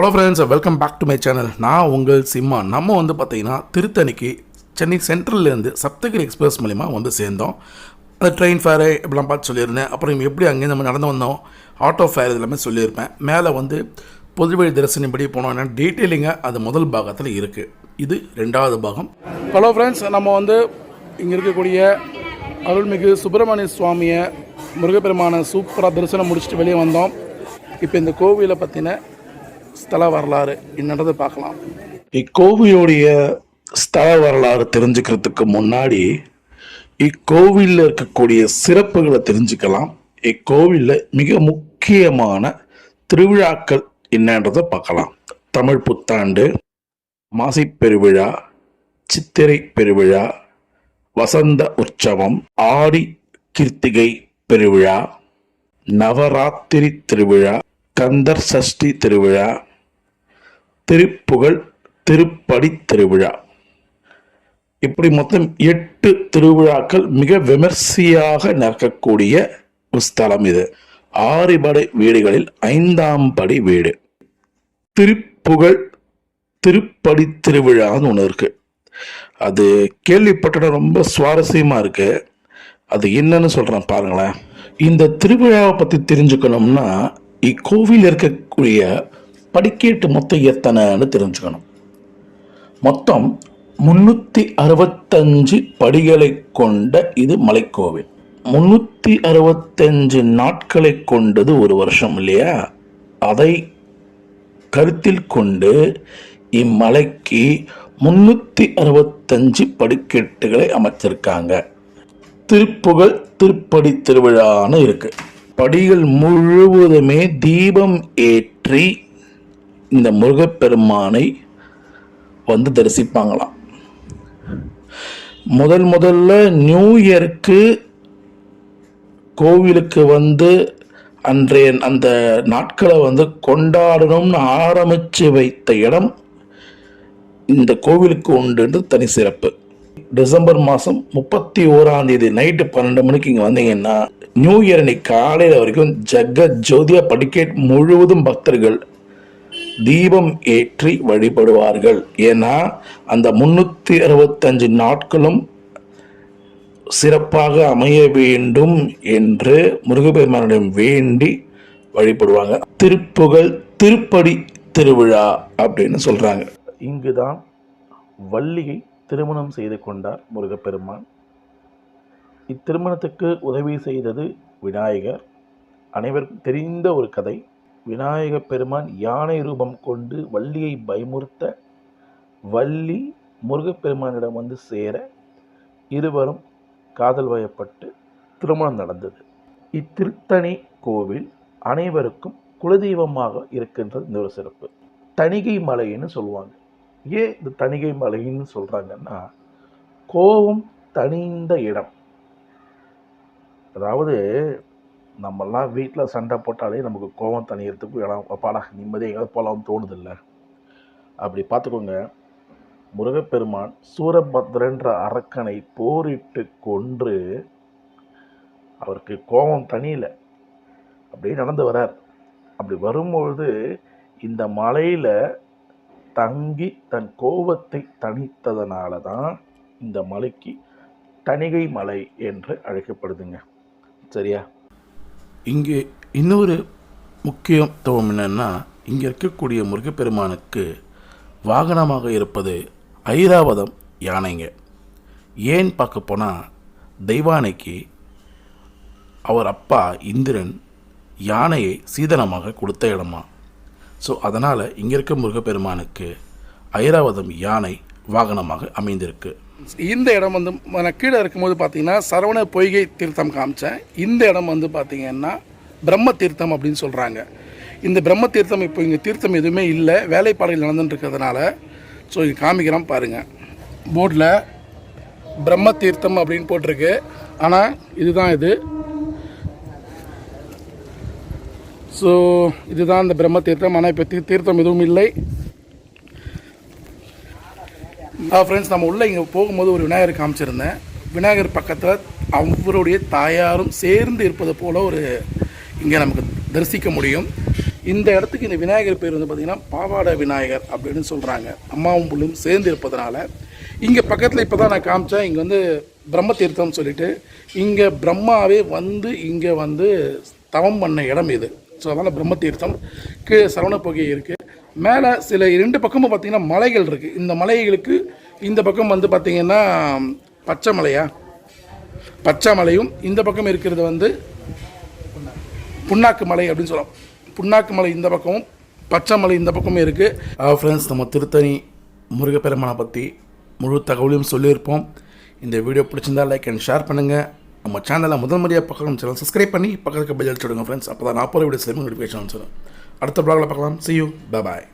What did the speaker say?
Hello friends welcome back to my channel நான் உங்கள் சிம்மா. நம்ம வந்து பார்த்திங்கன்னா திருத்தணிக்கு சென்னை சென்ட்ரல்லேருந்து சப்தகிரி எக்ஸ்பிரஸ் மூலிமா வந்து சேர்ந்தோம். அந்த ட்ரெயின் ஃபேரு இப்படிலாம் பார்த்து சொல்லியிருந்தேன். அப்புறம் எப்படி அங்கேருந்து நம்ம நடந்து வந்தோம்? ஆட்டோ ஃபேர் இதெல்லாமே சொல்லியிருப்பேன். மேலே வந்து பொதுவழி தரிசனம் படி போனோம்னா டீட்டெயிலிங்காக அது முதல் பாகத்தில் இருக்குது இது ரெண்டாவது பாகம். ஹலோ ஃப்ரெண்ட்ஸ் நம்ம வந்து இங்கே இருக்கக்கூடிய அருள்மிகு சுப்பிரமணிய சுவாமியை முருகப்பெருமான சூப்பராக தரிசனம் முடிச்சுட்டு வெளியே வந்தோம். இப்போ இந்த கோவிலை பற்றின ஸ்தல வரலாறு என்னன்றதை பார்க்கலாம். இக்கோவிலுடைய ஸ்தல வரலாறு தெரிஞ்சுக்கிறதுக்கு முன்னாடி இக்கோவிலில் இருக்கக்கூடிய சிறப்புகளை தெரிஞ்சுக்கலாம். இக்கோவிலில் மிக முக்கியமான திருவிழாக்கள் என்னன்றதை பார்க்கலாம். தமிழ் புத்தாண்டு மாசிப்பெருவிழா சித்திரை பெருவிழா வசந்த உற்சவம் ஆடி கிருத்திகை பெருவிழா நவராத்திரி திருவிழா கந்தர் சஷ்டி திருவிழா திருப்புகழ் திருப்படி திருவிழா. இப்படி மொத்தம் எட்டு திருவிழாக்கள் மிக விமர்சையாக நடக்கக்கூடிய ஒரு ஸ்தலம் இது. ஆறுபடை வீடுகளில் ஐந்தாம் படி வீடு. திருப்புகழ் திருப்படி திருவிழான்னு ஒன்று இருக்கு. அது கேள்விப்பட்ட ரொம்ப சுவாரஸ்யமா இருக்கு. அது என்னன்னு சொல்றேன் பாருங்களேன். இந்த திருவிழாவை பத்தி தெரிஞ்சுக்கணும்னா இக்கோவில் இருக்கக்கூடிய படிக்கேட்டு மொத்தம் எத்தனைன்னு தெரிஞ்சுக்கணும். மொத்தம் முன்னூற்றி அறுபத்தஞ்சு படிகளை கொண்ட இது மலைக்கோவில். முன்னூற்றி அறுபத்தஞ்சு நாட்களை கொண்டது ஒரு வருஷம் இல்லையா? அதை கருத்தில் கொண்டு இம்மலைக்கு முன்னூற்றி அறுபத்தஞ்சு படிக்கட்டுகளை அமைச்சிருக்காங்க. திருப்புகழ் திருப்படி திருவிழான்னு இருக்கு. படிகள் முழுவதுமே தீபம் ஏற்றி இந்த முருகப்பெருமானை வந்து தரிசிப்பாங்களாம். முதல் முதல்ல நியூ இயருக்கு கோவிலுக்கு வந்து அன்றைய அந்த நாட்களை வந்து கொண்டாடணும்னு ஆரம்பித்து வைத்த இடம் இந்த கோவிலுக்கு உண்டு தனி சிறப்பு. டிசம்பர் மாதம் முப்பத்தி ஓராம் தேதி நைட்டு பன்னெண்டு மணிக்கு இங்கே வந்தீங்கன்னா நியூ இயர் அன்னைக்கு காலையில் வரைக்கும் ஜக்க ஜோதியா படிக்கேட் முழுவதும் பக்தர்கள் தீபம் ஏற்றி வழிபடுவார்கள். ஏன்னா அந்த முன்னூற்றி அறுபத்தஞ்சு நாட்களும் சிறப்பாக அமைய வேண்டும் என்று முருகப்பெருமானிடம் வேண்டி வழிபடுவாங்க. திருப்புகழ் திருப்படி திருவிழா அப்படின்னு சொல்றாங்க. இங்குதான் வள்ளியை திருமணம் செய்து கொண்டார் முருகப்பெருமான். இத்திருமணத்துக்கு உதவி செய்தது விநாயகர். அனைவருக்கும் தெரிந்த ஒரு கதை. விநாயக பெருமான் யானை ரூபம் கொண்டு வள்ளியை பயமுறுத்த வள்ளி முருகப்பெருமானிடம் வந்து சேர இருவரும் காதல் வயப்பட்டு திருமணம் நடந்தது. இத்திருத்தணி கோவில் அனைவருக்கும் குலதெய்வமாக இருக்கின்றது இந்த ஒரு சிறப்பு. தணிகை மலைன்னு சொல்லுவாங்க. ஏன் இந்த தணிகை மலைன்னு சொல்கிறாங்கன்னா கோபம் தணிந்த இடம். அதாவது நம்மெல்லாம் வீட்டில் சண்டை போட்டாலே நமக்கு கோபம் தணியறதுக்கு இடம் அப்பாடா நிம்மதியாக எங்கேயாவது போகலாம்னு தோணுதில்ல? அப்படி பார்த்துக்கோங்க முருகப்பெருமான் சூரபத்ரன்ற அரக்கனை போரிட்டு கொன்று அவருக்கு கோபம் தனியில. அப்படியே நடந்து வரார். அப்படி வரும்பொழுது இந்த மலையில் தங்கி தன் கோபத்தை தணித்ததனால தான் இந்த மலைக்கு தணிகை மலை என்று அழைக்கப்படுதுங்க. சரியா? இங்கே இன்னொரு முக்கியத்துவம் என்னென்னா இங்கே இருக்கக்கூடிய முருகப்பெருமானுக்கு வாகனமாக இருப்பது ஐராவதம் யானைங்க. ஏன் பார்க்க போனால் தெய்வானைக்கு அவர் அப்பா இந்திரன் யானையை சீதனமாக கொடுத்த இடமா. ஸோ அதனால் இங்கே இருக்க முருகப்பெருமானுக்கு ஐராவதம் யானை வாகனமாக அமைந்திருக்கு. இந்த இடம் வந்து நான் கீழே இருக்கும்போது பார்த்தீங்கன்னா சரவண பொய்கை தீர்த்தம் காமிச்சேன். இந்த இடம் வந்து பார்த்தீங்கன்னா பிரம்ம தீர்த்தம் அப்படின்னு சொல்கிறாங்க இந்த பிரம்ம தீர்த்தம் இப்போ இங்கே தீர்த்தம் எதுவுமே இல்லை. வேலைப்பாடுகள் நடந்துட்டு இருக்கிறதுனால ஸோ இங்கே காமிக்கிறோம் பாருங்கள் போர்டில் பிரம்ம தீர்த்தம் அப்படின்னு போட்டிருக்கு. ஆனால் இதுதான் இது. ஸோ இதுதான் இந்த பிரம்ம தீர்த்தம். ஆனால் இப்போ தீ- தீர்த்தம் எதுவும் இல்லை. ஃப்ரெண்ட்ஸ் நம்ம உள்ளே இங்கே போகும்போது ஒரு விநாயகர் காமிச்சிருந்தேன். விநாயகர் பக்கத்தில் அவருடைய தாயாரும் சேர்ந்து இருப்பது போல ஒரு இங்கே நமக்கு தரிசிக்க முடியும். இந்த இடத்துக்கு இந்த விநாயகர் பேர் வந்து பார்த்திங்கன்னா பாவாடை விநாயகர் அப்படின்னு சொல்கிறாங்க அம்மாவும் புள்ளும் சேர்ந்து இருப்பதனால. இங்கே பக்கத்தில் இப்போ தான் நான் காமிச்சேன். இங்கே வந்து பிரம்ம தீர்த்தம்னு சொல்லிட்டு இங்கே பிரம்மாவே வந்து இங்கே வந்து தவம் பண்ண இடம் இது. ஸோ அதனால் பிரம்ம தீர்த்தம். கீழே சரவண புகை இருக்குது மேலே சில ரெண்டு பக்கமும் பார்த்திங்கன்னா மலைகள் இருக்குது இந்த மலைகளுக்கு இந்த பக்கம் வந்து பார்த்திங்கன்னா பச்சை மலையா? பச்சை மலையும் இந்த பக்கம் இருக்கிறது வந்து புண்ணாக்கு மலை அப்படின்னு சொல்லலாம் புண்ணாக்கு மலை இந்த பக்கமும் பச்சை மலை இந்த பக்கமும் இருக்குது ஃப்ரெண்ட்ஸ் நம்ம திருத்தணி முருகப்பெருமானை பற்றி முழு தகவலையும் சொல்லியிருப்போம். இந்த வீடியோ பிடிச்சிருந்தா லைக் அண்ட் ஷேர் பண்ணுங்கள் நம்ம சேனலை முதல் முறையாக பக்கம் சேனல் சப்ஸ்கிரைப் பண்ணி பக்கத்துக்கு பெல் அடிச்சுடுங்க ஃப்ரெண்ட்ஸ் அப்போ தான் நான் போகிற வீடியோ சேமிங் நோட்டிஃபிகேஷன் வரும் அடுத்த ப்ளாகில் பார்க்கலாம் see you bye பாய்